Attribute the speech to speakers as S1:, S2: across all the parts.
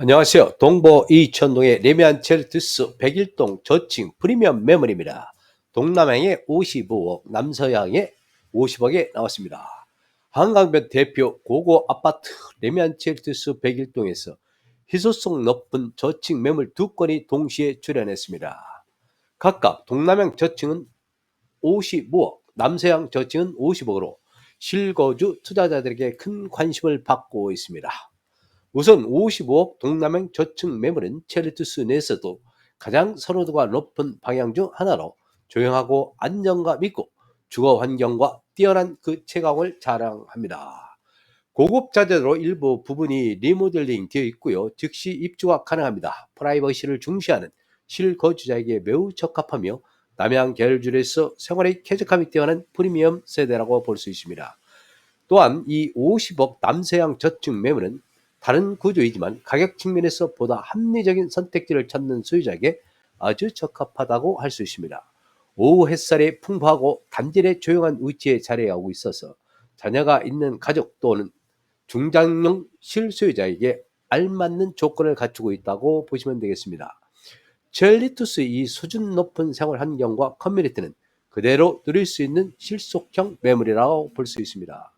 S1: 안녕하세요. 동보 이천동의 레미안 체르투스 101동 저층 프리미엄 매물입니다. 동남향에 55억, 남서향에 50억에 나왔습니다. 한강변 대표 고고 아파트 레미안 체르투스 101동에서 희소성 높은 저층 매물 두 건이 동시에 출연했습니다. 각각 동남향 저층은 55억, 남서향 저층은 50억으로 실거주 투자자들에게 큰 관심을 받고 있습니다. 우선 55억 동남향 저층 매물은 체리투스 내에서도 가장 선호도가 높은 방향 중 하나로 조용하고 안정감 있고 주거 환경과 뛰어난 그 채광을 자랑합니다. 고급 자재로 일부 부분이 리모델링 되어 있고요. 즉시 입주가 가능합니다. 프라이버시를 중시하는 실거주자에게 매우 적합하며 남양 계열줄에서 생활의 쾌적함이 뛰어난 프리미엄 세대라고 볼 수 있습니다. 또한 이 50억 남서양 저층 매물은 다른 구조이지만 가격 측면에서 보다 합리적인 선택지를 찾는 소유자에게 아주 적합하다고 할 수 있습니다. 오후 햇살이 풍부하고 단질의 조용한 위치에 자리하고 있어서 자녀가 있는 가족 또는 중장년 실소유자에게 알맞는 조건을 갖추고 있다고 보시면 되겠습니다. 젤리투스의 이 수준 높은 생활 환경과 커뮤니티는 그대로 누릴 수 있는 실속형 매물이라고 볼 수 있습니다.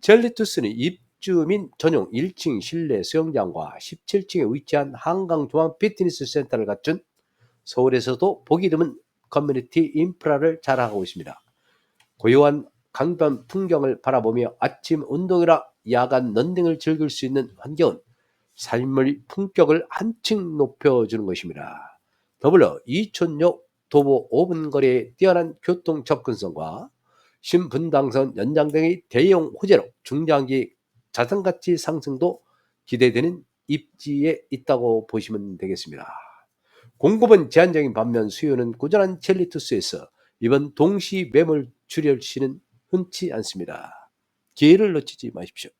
S1: 젤리투스는 입 주민 전용 1층 실내 수영장과 17층에 위치한 한강 중앙 피트니스 센터를 갖춘 서울에서도 보기 드문 커뮤니티 인프라를 자랑하고 있습니다. 고요한 강변 풍경을 바라보며 아침 운동이나 야간 런닝을 즐길 수 있는 환경은 삶의 품격을 한층 높여주는 것입니다. 더불어 이촌역 도보 5분 거리의 뛰어난 교통 접근성과 신분당선 연장 등의 대형 호재로 중장기 자산 가치 상승도 기대되는 입지에 있다고 보시면 되겠습니다. 공급은 제한적인 반면 수요는 꾸준한 첼리투스에서 이번 동시 매물 출혈 시는 흔치 않습니다. 기회를 놓치지 마십시오.